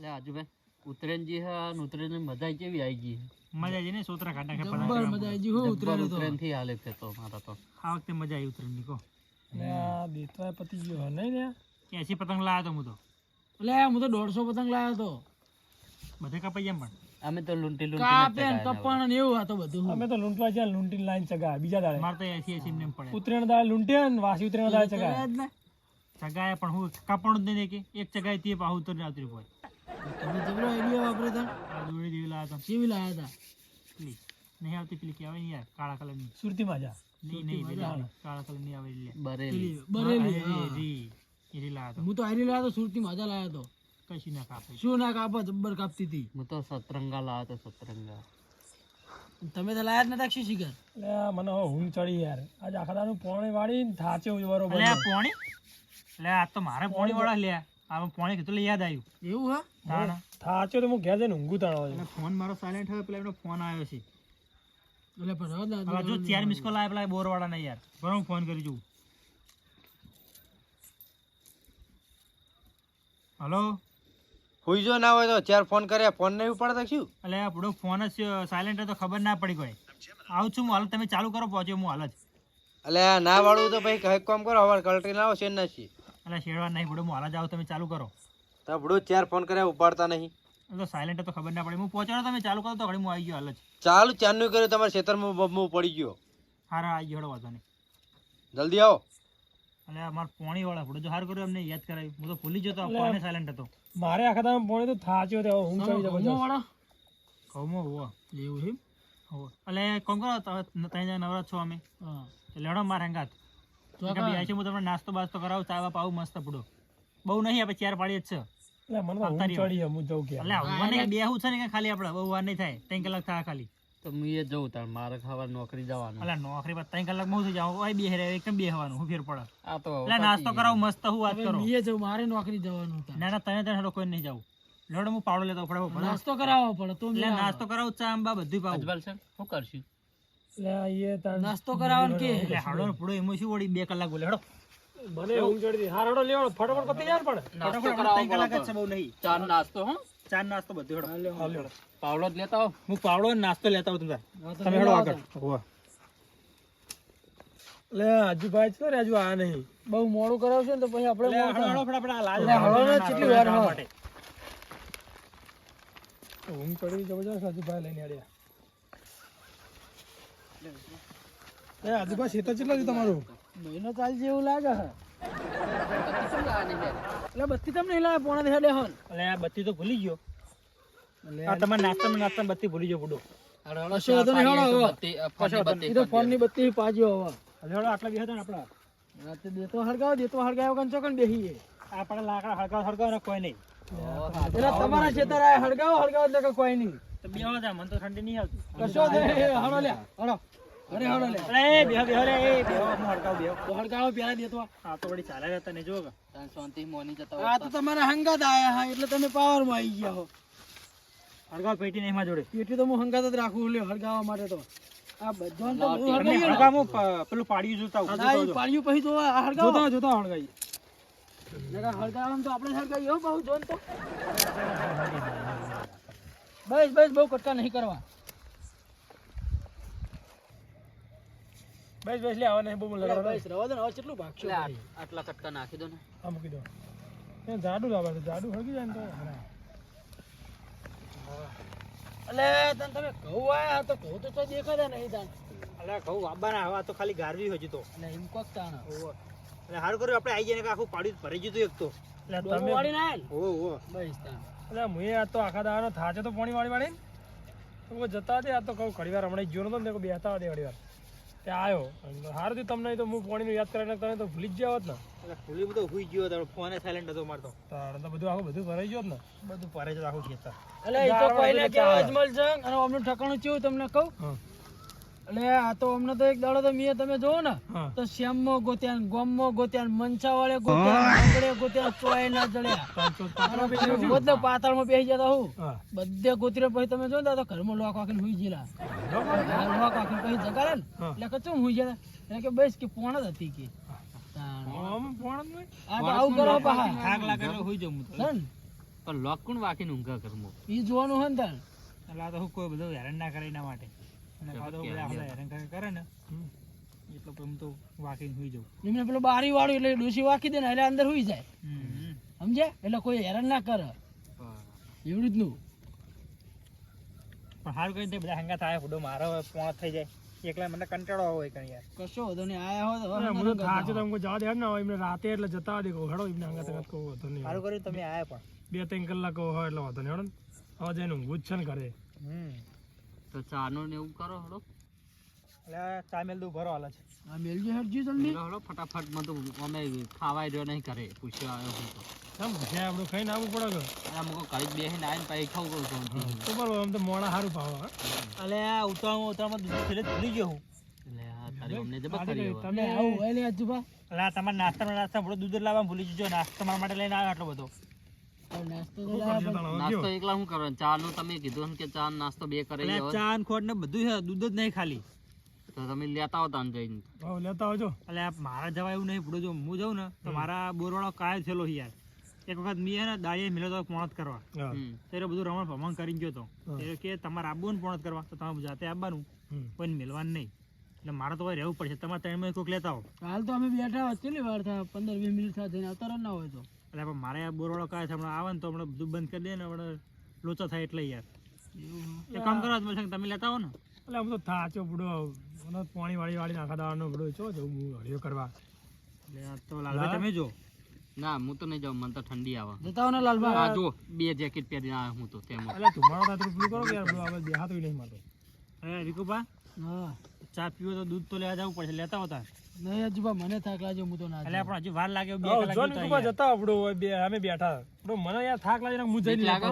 એટલે આજુભાઈ ઉત્તરાયણજી હે અને ઉત્તરાયણની મજા કેવી આવી ગઈ? મજા જઈને ને સોતરા કાઢ નાખ્યા જબ્બર મજા આવી ગઈ હો ઉતરેલો તો. ઉત્તરાયણથી હાલે છે તો મારા તો. આ વખતે મજા આવી કો કહો દેતવાય પતી ગયો હે નહીં ને એસી પતંગ લાવ્યો તો હું તો. એટલે હું તો દોઢસો પતંગ લાવ્યો તો. બધે કપાઈ એમ પણ? અમે તો લૂંટી લૂંટી કાપે ને કપણ ને એવું હતો બધું. અમે તો લૂંટવા જ્યાં લૂંટી લાઈન ચગા બીજા દાડે. મારે તો એસી એસી એમ પડે. ઉત્તરાયણ દાડે લૂંટ્યા ને વાસી ઉત્તરાયણ દાડે ચગા ચગાય પણ હું કપણ જ નહીં દે કે એક ચગાય તે પાહુ ઉતર આવતી હોય. તમે જબરો આઈડિયા વાપરે તા. દોરી જેવી લાવ્યો તો. કેવી લાયા તા? નહીં આવતી પેલી કહેવાય ને યાર કાળા કલરની. સુરતી માજા. નહીં નહીં પેલી કાળા કલરની આવે લે બરેલી. બરેલી હા, હા. એરી એરી લાવ્યો તો. હું તો આઈડી લાવ્યો તો સુરતી મજા લાવ્યો તો. કશું ના કાપે. શું ના કાપે? જબ્બર કાપતી હતી હું તો સતરંગા લાવ્યો હતા સતરંગા. તમે તો લાયા જ નતા શું શીખર મને હું ઊંઘ ચડી યાર. આજ આખા દાડનું પોણી વાળી થાચે આ પોણી? લે આ તો મારે પોણી વાળા લે આ પોણી કીધું એટલે યાદ આવ્યું. એવું હા? તાણ થાચે તો હું ઘેર જઈને ઊંઘું તાણો એટલે ફોન મારો સાયલેન્ટ હોય પેલા એનો ફોન આવ્યો છે. એટલે પણ હવે જો ચાર મિસ કોલ આવ્યા. પેલા બોરવાળા ના યાર. બરો હું ફોન કરી જોઉં. હલો? હુઈ જો ના હોય તો ચાર ફોન કર્યા ફોન નહીં ઉપાડતા શું? એટલે આપણો ફોન જ સાયલેન્ટ તો ખબર ના પડી કોઈ. આવું છું હું હાલ તમે ચાલુ કરો પહોંચ્યો હું હાલ જ. એટલે ના વાળું તો ભાઈ કઈ કામ કરો હવે કલટી લાવો છે ના છીએ એટલે શેરવાન નહીં પૂરો હું હાલ તમે ચાલુ કરો. તો ભડો ચાર ફોન કર્યા ઉપાડતા નહીં. તો સાયલેન્ટ તો ખબર ના પડી. હું પહોંચાડો તમે ચાલુ કરો તો ઘડી હું આવી ગયો હાલ જ. ચાલુ ચારનું કર્યું તમારા ખેતરમાં બબમું પડી ગયો. હારા આવી ગયો વાંધો નહીં. જલ્દી આવો. અને આ પોણી વાળા પૂરો જો હાર કર્યું એમને યાદ કરાવી હું તો ભૂલી જતો પોણે સાયલેન્ટ હતો. મારે આખા તમે પોણી તો થાચ્યો તો હું ઊંઘ દઉં વાળો? કહું હોવો. એવું છે એટલે કોમ કરો તમે ત્યાં જાય નવરાત છો અમે. તો લેવડો હંગાત. તો બે છે હું તમને નાસ્તો બાસ્તો કરાવું ચા બા પાવું મસ્ત પૂડો. બહુ નહીં આપણે ચાર પાડીએ જ છે. એટલે મને તો ચડી હું જઉં કે. એટલે આવવા નહીં છે ને ખાલી આપણે બહુ વાર નહીં થાય ત્રણ કલાક થાય ખાલી. તો હું એ જઉં તાર મારે ખાવા નોકરી જવાનું. એટલે નોકરી પર ત્રણ કલાક બહુ જાઉં? ઓય બે હેરે એકમ બે હવાનું હું ફેર પડે. આ તો એટલે નાસ્તો કરાવું મસ્ત હું વાત કરો. મારે નોકરી જવાનું ના ના તને તને કોઈ નહીં જાવું લેવડો હું પાવડો લેતો પડે પડે નાસ્તો કરાવવો પડે તો નાસ્તો કરાવું ચા આંબા બધું પાવું. છે શું કરશું? એ નાસ્તો કરાવવાનું કે? એટલે હાડો પૂરો એમાં શું વળી બે કલાક બોલે હેડો. મને ઊંઘ ચડી હા હાડો લેવડો ફટાફટ પતી જાય પણ. નાસ્તો ત્રણ કલાક જ છે બહુ નહીં. ચાર નાસ્તો હો? ચાર નાસ્તો બધું હેડો. પાવડો જ લેતા આવો. હું પાવડો ને નાસ્તો લેતા આવું તમે તમે હેડો આગળ. હોવા. એટલે આજુભાઈ છે ને હજુ આ નહીં. બહુ મોડું કરાવશે ને તો પછી આપણે હળો ફટાફટ આ લાજ. હળો ને કેટલી વાર? માટે. ઊંઘ ચડી જબરજસ્ત આજુભાઈ લઈને આડ્યા એ આજુભાઈ ખેતર કેટલા છે તમારું? મહિનો ચાલશે એવું લાગે હે. એટલે બત્તી તમને લાવે પોણા દેખાડે હોન એટલે આ બત્તી તો ભૂલી ગયો. આ તમારે નાસ્તા નાસ્તા બત્તી ભૂલી ગયો બુડો. કશો વાંધો નહીં, હેડો બત્તી, ફોનની બત્તી એ તો ફોનની બત્તી પાજો હવે. હેડો આટલા બેહો તો ને આપણા રાતે દેતો હળગાવો દેતો હળગાવો કંચો કણ બેહીએ? આપણા લાકડા હળગાવ હળગાવ ને કોઈ નહીં. તમારા ખેતર આય હળગાવો હળગાવો એટલે કોઈ નહીં. તો બેહો જા મને તો ઠંડી નહીં આવતી. કશો હળો લે હળો અરે હળો લે. અરે બેહો બેહો રે એ બેહો હું હળગાવ બેહો. તો હળગાવો પેલા દેતો આ તો વળી ચાલે રહેતા ને જો શાંતિ મોની જતા આ તો તમારા હંગાત આયા હા એટલે તમે પાવરમાં આવી ગયા હો. હળગાવ પેટી નહીં જોડે. એટલી તો હું હંગાત જ રાખું લ્યો હળગાવવા માટે તો. આ તો હું પેલું પાડ્યું જોતા આવું. પાડ્યું પછી તો આ જોતા જોતા હળગાઈ તો આપણે જ હળગાવીએ હો બહુ જોન તો. બસ બસ બહુ કટકા નહીં કરવા. બસ બસ લે નહીં બહુ લગાડો. બસ રવા દો હવે કેટલું ભાગશો એટલે? આ- આટલા કટકા નાખી દો ને. આ મૂકી દો. એ જાડું લાવા દે જાડું હળગી જાય ને તો. અલે એટલે તને તમે કહું આયા તો કહું તો તો દેખાડે નહીં તાન. અલે કહું વાબાના હવા તો ખાલી ગારવી હોય હજી તો. અને એમ કોક તાણ. એટલે સારું કર્યું આપણે આવી જઈને આખું પાડ્યું ભરી દીધું એક તો. એટલે તમે વાળીને ના. ઓ ઓ બસ તાણ. એટલે મુએ આ તો આખા દાવાનો થાચે તો પાણી વાળી વાળી તો હું જતા દે આ તો કહું ઘડી વાર હમણાં જોયો નતો ને તે બે હતા દે ઘડી વાર. ત્યાં આવ્યો સારું થયું તમને તો હું પાણીનું યાદ કરીને તમે તો ભૂલી જ ગયા હોત ને. ભૂલી બધું હુઈ ગયો હતો ફોન સાયલેન્ટ હતો મારતો તારે તો બધું આખું બધું ભરાઈ ગયો ને. બધું પરે છે આખું ખેતર એટલે એ તો કોઈને કે અજમલ મળશે અને અમનું ઠકાણું ચેવું તમને કહું. હા. એટલે આ તો અમને તો એક દાડો તો મેં તમે જોવો ને તો શ્યામમાં ગોત્યા ગોમમાં ગોત્યા મનસા વાળે ગોત્યાન આંગળે ગોત્યા ચોય ના જડ્યા બધે પાતાળમાં બેસી જતા હું. બધે ગોતરે પછી તમે જો ને તો ઘરમાં લોક વાકીને હુઈ ગયેલા. લોક વાકીને પછી જગાડે ને એટલે એટલે કચું હુઈ ગયા એટલે કે બસ કે પોણ જ હતી કે. આવું કરો પાહા થાક લાગે હુઈ જાઉં તો. પણ લોક કોણ વાકીને ઊંઘા કરમો ઈ જોવાનું હોય ને તાર. એટલે આ તો હું કોઈ બધું હેરાન ના કરે એના માટે. અને તો આ તો કે બધા આપણે હેરાન કરે- કરે ને એટલે પછી હું તો વાકીને સુઈ જાઉં એમને પેલું બારી વાળું એટલે ડોસી વાકી દે ને એટલે અંદર હુઈ જાય. સમજે? એટલે કોઈ હેરાન ના કરે. એવડું જ નું પણ સારું કરીને તે બધા હંગા થાય ફૂડો મારો પોણ થઈ જાય. એકલા મને કંટાળો હોય કણ યાર કશો વાંધો નહીં આયા મને થાક છે તમે જવા દે ને એમને રાતે એટલે જતા દે કહો એમને અંગત અંગત કહો વાંધો નહીં. સારું કર્યું તમે આયા પણ. બે ત્રણ કલાક હોય એટલે વાંધો નહીં હવે જઈને ઊંઘું જ છે ને ઘરે. હમ. તો ચાનો ને એવું કરો હળો. એટલે આ ચા મેલ દઉં ભરો હાલ છે આ મેલજી હરજી જલ્દી. હળો ફટાફટમાં તો અમે ખાવાય રહ્યો નહીં કરે પૂછ્યો આવ્યો હું તો. કેમ? ભૂખ્યા આપણે ખાઈને આવવું પડે કે અરે મુકો ઘરે બેસીને આવીને પછી ખાવું કહું છું તો બરોબર આમ તો મોડા સારું ભાવ એટલે આ ઉતાવળમાં ઉતાવળમાં દૂધ છેલ્લે ભૂલી ગયો એટલે કરી. તમે આવું ને આજુબા. એટલે આ નાસ્તામાં નાસ્તા દૂધ લાવવા ભૂલી જજો નાસ્તા તમારા માટે લઈને આવ્યો આટલો બધો. નાસ્તો? એકલા શું કરવાનું ચા નું તમે કીધું કે ચા નાસ્તો બે કરે ચા ખોટ ને બધું છે દૂધ જ નહીં ખાલી. તો તમે લેતા આવતા તાન જઈને. લેતા આવજો. એટલે મારા જવા એવું નહીં પૂરું જો હું જાઉં ને તો મારા બોરવાળો કાય થયેલો યાર. એક વખત મેં ને દાળીએ મિલો તો પોણત કરવા. ત્યારે બધું રમણ ભમણ કરીને ગયો તો. ત્યારે કે તમારે આવવું ને પોણત કરવા તો તમે જાતે આવવાનું કોઈને મિલવાનું નહીં. એટલે મારે તો હવે રહેવું પડશે. તમારે ત્રણ કોઈક લેતા આવો. હાલ તો અમે બેઠા હોય કેટલી વાર થાય પંદર વીસ મિનિટ થાય જઈને આવતા ના હોય તો. એટલે પણ મારે આ બોરવાળો કહે છે હમણાં આવે ને તો હમણાં બધું બંધ કરી દે ને હમણાં લોચો થાય એટલે યાર. એ કામ કરો જ તમે લેતા આવો ને. એટલે આમ તો થાચો બુડો. મને પાણી વાળી વાળી નાખા દાવાનો બુડો છો જવું હું હળિયો કરવા. એટલે તો લાલભાઈ તમે જો. ના હું તો નહીં જાઉં મને તો ઠંડી આવે. જતા હો ને લાલભાઈ. હા જો બે જેકેટ પહેરીને આવ્યો હું તો તેમ એટલે તમારો થાય તો પેલું કરો કે યાર બુડો આપણે નહીં મારે એ રીકુબા હા. ચા પીવો તો દૂધ તો લેવા જવું પડશે. લેતા હોતા નહીં આજુબા મને થાક લાગ્યો હું તો ના એટલે. આપણે હજી વાર લાગે બે કલાક જોન યાર. જતા આપડો બે અમે બેઠા બુડો મને યાર થાક લાગે હું જઈને લાગે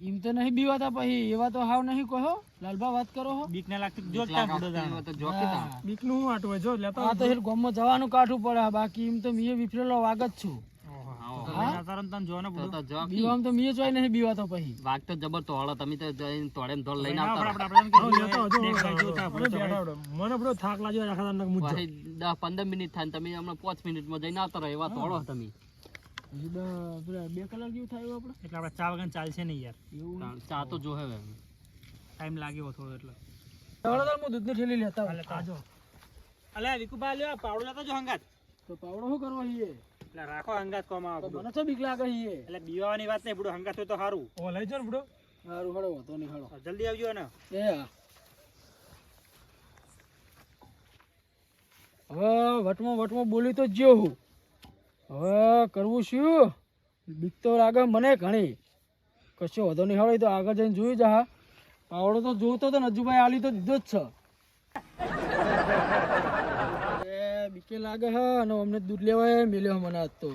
એમ તો નહીં બીવાતા પછી એવા તો હાવ નહીં કહો લાલબા વાત કરો હો બીક ના લાગતી જો બીકનું બુડો તો જોકે તાન. હા. બીકનું શું આટું હોય જો લેતા આ તો હેર ગામમાં જવાનું કાઠું પડે બાકી એમ તો મીએ વિફરેલો વાગ જ છું આવો. તો લઈને આવતા રહો ને તમે જો ને તો જો બીવામ તો મીએ ચોય નહીં બીવાતો પછી. વાઘ તો જબર તો હળો તમે તો જઈને તોડે ને લઈને આવતા આપણે- આપણે એમ આવો, કીધું, લેતા આવજો બે કલાક જેવું થાય અમે બુડો તો બેઠા બુડો. મને બુડો થાક લાગ્યો આખા દાડનો હું જ જાઉં. પછી દસ પંદર મિનિટ થાય તમે હમણાં પાંચ મિનિટમાં જઈને આવતા રહો એવા તોડો તમે. બે થાય આપણે એટલે આપણે ચા વગર ચાલશે નહીં યાર. ચા તો જો હવે. ટાઈમ લાગ્યો થોડો એટલે. ચાલો તાર હું દૂધની થેલી લેતા અલે લ્યો પાવડો લેતા જો હંગાત. તો પાવડો શું કરવા એટલે રાખો હંગાત કોમ આવો મને તો બીક લાગે છે એટલે બીવાની વાત નહીં બુડો હંગાત હોય તો સારું ઓ લઈ જો ને બુડો. સારું હળો તો નહીં હળો જલ્દી આવજો ને એ હા. હવે વટમાં વટમાં બોલી તો જ્યો હું. હવે કરવું શું? બીક તો લાગે મને ઘણી. કશો વધો નહીં હળો તો આગળ જઈને જોઈ જા પાવડો તો જોતો તો નજુભાઈ આલી તો દીધો જ છે. બીકે લાગે હ અને અમને દૂધ લેવાય મેલ્યો મને આજ તો.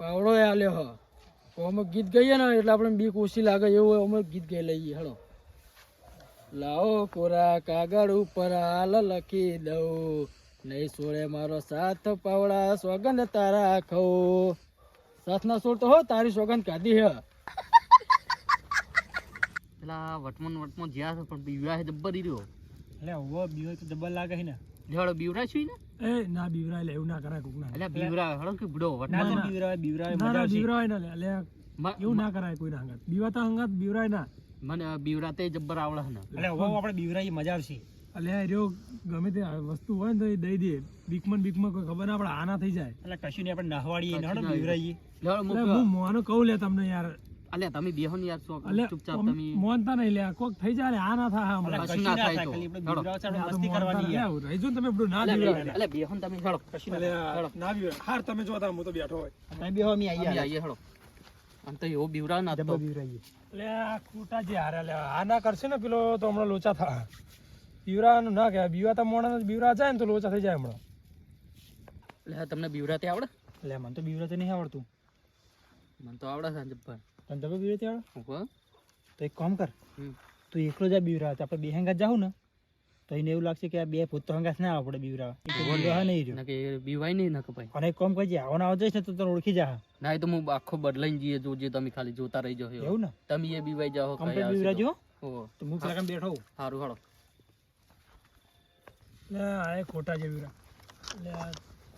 પાવડો એ આલ્યો હ. તો અમે ગીત ગઈએ ને એટલે આપણે બીક ઓછી લાગે એવું અમે ગીત ગાઈ લઈએ હળો લાવો કોરા કાગળ ઉપર હાલ લખી દઉં. નહીં છોડે મારો સાથ પાવડા સોગંદ તારા ખવ સાથ ના છોડતો હો તારી સોગંદ કાઢી હે. પેલા વટમન વટમન જ્યાં છે પણ બીવરા જબ્બર ઈ રહ્યો. એટલે હવે બીવો તો જબ્બર લાગે છે ને. લેવાડો બીવરા છે ને? એ ના બીવરાય લે એવું ના કરાય કોક ના એટલે બીવરા હળો કે બુડો ના બીવરા બીવરાવે ના મજા ના લે લે. એવું ના કરાય કોઈ ના હંગાત. બીવાતા હંગાત બીવરાય ના. મને બીવરા તે જબ્બર આવડે છે ને. એટલે હવે આપણે બીવરાઈએ મજા આવશે. અલે રહ્યો ગમે તે વસ્તુ હોય ને તો એ દઈ દે. બીકમાં બીકમાં કોઈ ખબર ના પડે આના થઈ જાય. એટલે કશું નહીં આપણે નહવાડીએ ને કશું હળો નહીં. બીવરાઈએ. હું મોનો કહું લે તમને યાર અલ્યા તમે બેહો ને યાર શું અલે ચૂપચાપ તમે. મોનતા નહીં લે કોક થઈ જાય ને આ ના થાય હમણાં. કશું ના થાય તો. તો મસ્તી કરવાની યાર. આવું રહી તમે બધું ના બીવરાય અલ્યા બેહો ને તમે હળો કશું ના અલે બીવરાય હાર તમે જો તા હું તો બેઠો હોય. તમે બેહો અમે અમે આવીએ હળો આમ તો એવો બીવરા ના તો. બીવરાઈએ આ ખોટા જે હારે લે આ ના કરશે ને પેલો તો હમણાં લોચા થા. બીવરાનું ના કહેવાય. બીવાતા મોણા બીવરા જાય ને તો લોચા થઈ જાય હમણાં. એટલે તમને બીવરા તે આવડે? એટલે મને તો બીવરાતે નહીં આવડતું. મને તો આવડે છે તને તમે બીવે ત્યાં તો એક કામ કર તું એકલો જ બીવરા આપણે બે હેંગા જાવ ને તો એને એવું લાગશે કે આ બે ભૂત તો હંગાત ના આપણે બીવરા નહીં બીવાય નહીં નકે ભાઈ. અને કામ કરજે આવો ને આવો ને તો તને ઓળખી જા ના તો હું આખો બદલાઈને જઈએ જોજે તમે ખાલી જોતા રહી જાઓ એવું. ને? તમે એ બીવાઈ જાઓ કઈ આવશે બીવરાજો. તો. હું. પેલા બેઠો સારું હાલો. ના આ ખોટા જે બીવરા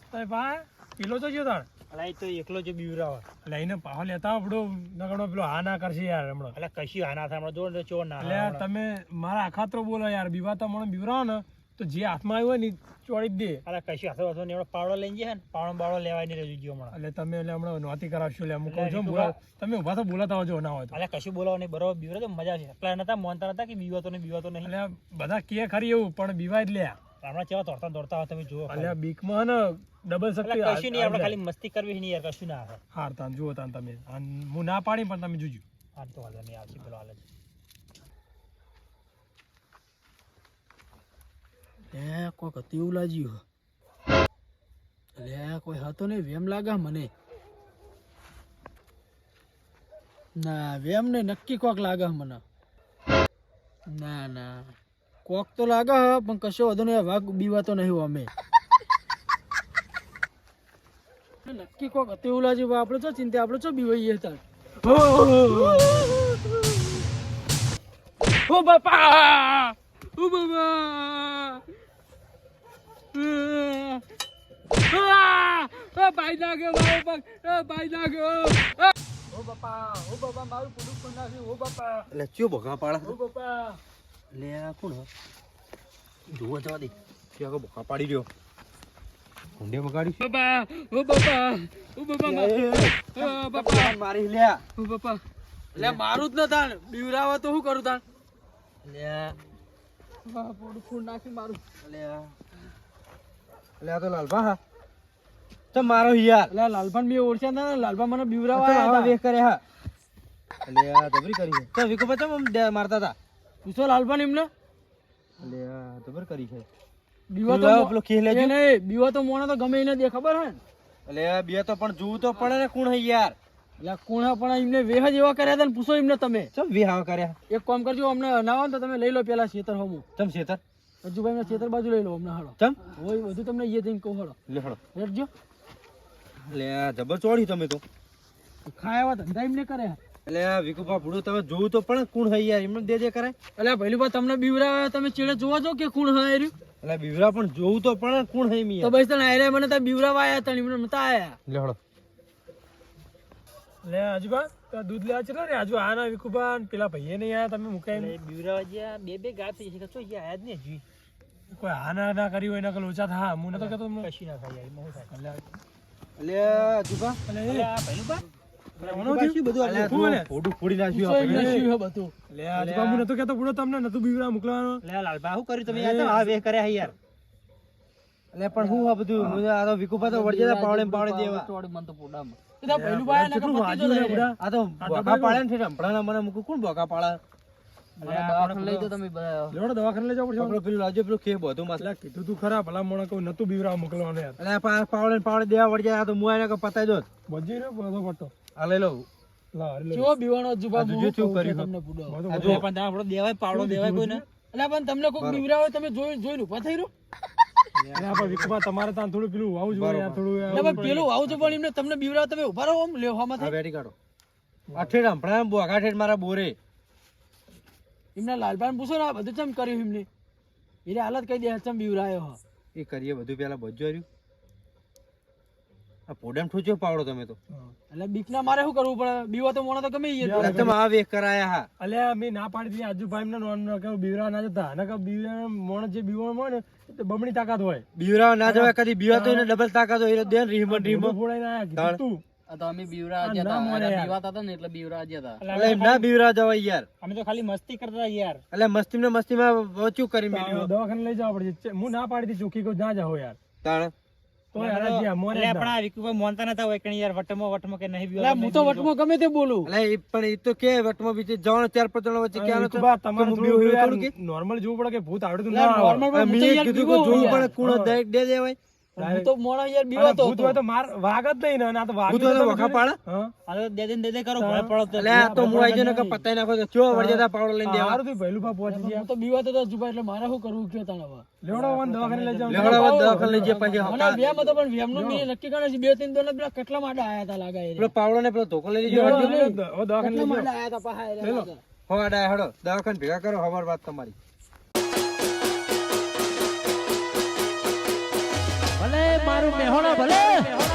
એટલે ભાઈ પેલો તો જો તાણ. અલા તો એકલો જ બીવરાવા એટલે એને પાહો લેતા આપડો નગડો પેલો હા ના કરશે યાર હમણાં. અલા કશી ના થાય હમણાં જો ચો ચોર ના એટલે તમે મારા આખાત્રો બોલો યાર બીવાતા મને બીવરાવો ને તો જે હાથમાં આવ્યો ને ચોડી જ દે. અરે કશી હાથો હાથો ને પાવડો લઈને જાય ને પાવડો બાવડો લેવાય નહીં રહેજો ગયો હમણાં. એટલે તમે એટલે હમણાં નોતી કરાવશો એટલે અમુક કહું છું એટલે બોલા તમે ઊભા તો બોલાતા હોજો ના હોય તો. અલા કશું બોલાવો નહીં બરોબર બીવરે તો મજા છે પેલા નતા મોનતા નતા કે બીવાતો નહીં બીવાતો નહીં? એટલે બધા કે ખરી એવું પણ બીવાય જ લે હમણાં કેવા દોડતા દોડતા હોય તમે જુઓ અલ્યા બીકમાં ને ડબલ શક્તિ કશું નહીં આપણે ખાલી મસ્તી કરવી નહીં યાર કશું ના આવે. હાર તાન જુઓ તાન તમે. હું ના પાડી પણ તમે જોજો. હાર તો વાંધો નહીં આવશે પેલો હાલ લે કોક હતું એવું લાગ્યું લે કોઈ હતો નહીં વેમ લાગે મને. ના વેમ ને નક્કી કોક લાગે મને. ના ના. કોક તો લાગે હ, પણ કશો વધુ નહીં વાઘ બીવાતો નહીં અમે. નક્કી કોક હતું એવું લાગ્યું આપણે છો ચિંતા આપણે છો બીવાઈએ તાર. ઓ બાપા! ઓ બાપા ભાઈ મારો પગ. ભાઈ નાખ્યો આ. ઓ બાપા ઓ બાપા મારું પુરુષ પણ નાખ્યું ઓ બાપા. એટલે ચિયો ભોગા પાડા? ઓ બાપા. લે આ કોણ જુઓ જવા દે. ત્યાં બોકા પાડી રહ્યો. ઊંડે બગાડી બાપા ઓ બાપા ઓ બાપા મા- ઓ બાપા. મારી લ્યા ઓ બાપા. લે. મારું જ ન તાણ. બીવરાવા તો શું કરું તાણ? લ્યા બા, પોડું ફૂડ નાખી મારું. લે આ. તો લાલભા હા. તો મારો યાર. લે લાલભાન બી ઓળખ્યા ના લાલભા મને બીવરાવા આવા આવ્યા કરે હા. લે આ જબરી કરી તો વિકો પછી આમ મારતા હતા? પૂછો લાલભાન એમને. લે આ જબર કરી છે. બીવા તો મો- પેલો લેજો. બીવા મોણા તો ગમે એને દે ખબર હે બે તો પણ જોવું તો પડે ને કોણ હે યાર. એટલે કોણા પણ એમને વેહ જ એવા કર્યા હતા ને પૂછો એમને તમે. ચમ વિહાવ કર્યા? એક કામ કરજો અમને ના ને તો તમે લઈ લો પેલા ખેતર હોમું. ચમ શેતર? રજુભાઈ ને ખેતર બાજુ લઈ લો અમને હાડો ચમ? હોય બધું તમને એ જઈને કહું હાડો લે હળો રેડજો. લે આ જબર ચોડી તમે તો. ખાયા ધંધા એમને કર્યા એટલે આ વિકુભા ભૂડો તમે જોયું તો પણ કુણ હઈ યાર એમને દે દે કરે. એટલે પહેલી તમને બીવરા તમે ચેડે જોવા જો કે કુણ હા એર્યું એટલે બીવરા પણ જોવું તો પણ કુણ હઈ મિયા તો બસ તને આયરે મને ત્યાં બીવરા વાયા તને એમને નતા આયા. લે હળો. લે આજુબા તો દૂધ લેવા ચલો ને. આજુ આના ના વિકુબા ને પેલા ભાઈએ નહીં આયા તમે મુકાઈ બીવરાવા વાજ્યા બે બે ગાય થઈ જશે તો આયા જ નહીં જી કોઈ હા ના ના કરી હોય નકલ ઓછા થા. હું નતો તમને. કશું ના જુબા એટલે અલે આ પહેલું બા પણ હું આ બધું? આ તો વિકુભા તો વળજે પાવડે પાવડે દેવા. મને તો પોડામાં આ તો બોકા પાડે ને હમણાં મને મૂકું કોણ બોકા પાડે? લઈ દો. તમે આ લઈ લઉં કેવો બીવાનો જુબા મુ જોજો હું કહું કેવું કે કર્યું તમને પૂડો. જો પણ આપણો દેવાય પાવડો દેવાય કોઈને. એટલે પણ તમને કોક બીવરા હોય તમે જોઈ જોઈને ઊભા થઈ રહ્યો અરે આ પણ વિકુબા તમારે ત્યાં થોડું પેલું આવું જોઈએ થોડું પેલું આવું છે પણ એમને તમને બીવરાવે તમે ઊભા રહો આમ લ્યો આ કાઢો. હમણાં મારા બોરે. એમના લાલભાઈ પૂછો ને બધું ચમ કર્યું એમને? એને હાલત કઈ દે ચમ બીવરાયો એ કરીએ બધું પેલા બધું પોડમ ઠૂચ્યો પાવડો તમે તો. એટલે બીકના મારે શું કરવું પડે? બીવા તો મોણા તો ગમે ઈ એટલે. એટલે તમે આ વેક કરાયા હા. એટલે મે ના પાડી દીધી. આજુભાઈ ને નોન કે બીવરા ના જતા. અને કે બીવરા મોણ જે બીવણ મોણ તો બમણી તાકાત હોય. બીવરા ના જવાય કદી બીવા તો એને ડબલ તાકાત હોય એટલે દેન રીમ રીમ ફોડાઈ ના આયા તું? તો અમે બીવરા આ જ્યાં ના હતા ને એટલે બીવરા જ્યાં હતા. એટલે ના બીવરા જવાય યાર. અમે તો ખાલી મસ્તી કરતા યાર. એટલે મસ્તી ને મસ્તી માં કરી મેલ્યું. દવાખાને લઈ જવા પડશે હું ના પાડી દીધી ચોખ્ખી કહું ના જાઓ યાર. તાણ. તો યાર આ જ્યાં મોને જ અલ્યા ના. પણ આ વિકુભાઈ મોનતા નતા હોય કે યાર વટમાં વટમાં કે નહીં એટલે બીવરાવા, હું તો વટમાં ગમે તે બોલું. પણ એ તો કે વટમાં બીજે જવાનું ચાર પાંચ જણા વચ્ચે ક્યાં વિકુભા, તમારે હું બીવું થોડું થોડું કે? નોર્મલ જોવું પડે કે ભૂત આવડતું હું તો યાર બીવો જોવું તો ભૂત હોય તો માર વાગ જ નહીં ને આ તો વાગ્યું ભૂત હોય તો વખા જોયું? હા. તો દે દે દે દે કરો ભલે પડો એટલે આ તો હું આઈ કે પતાઈ નાખો તો. ચો વળજે તા પાવડો લઈને દેવા. હારું થયું ભઈલું ભા પહોંચી ગયા. તો બીવાતો તો જુબા એટલે મારે શું કરવું કયો તાણ હવે લેવડો વન દવાખાને લઈ જાઓ. લેવડાવો. દવાખાને લઈ જઈએ પછી મને વેમ હતો પણ વેમનું બી નક્કી કરે છે બે ત્રણ દોના પેલા કેટલા માટે આયા તા લાગે એ પેલો પાવડો ને પેલો ધોકો લઈ લેવડો, દવાખાને લઈ કેટલા માટે આયા હતા પાહા એ હો આડા હેડો. દવાખાને ભેગા કરો હવાર વાત તમારી. ભલે મારું મેહોણા ભલે.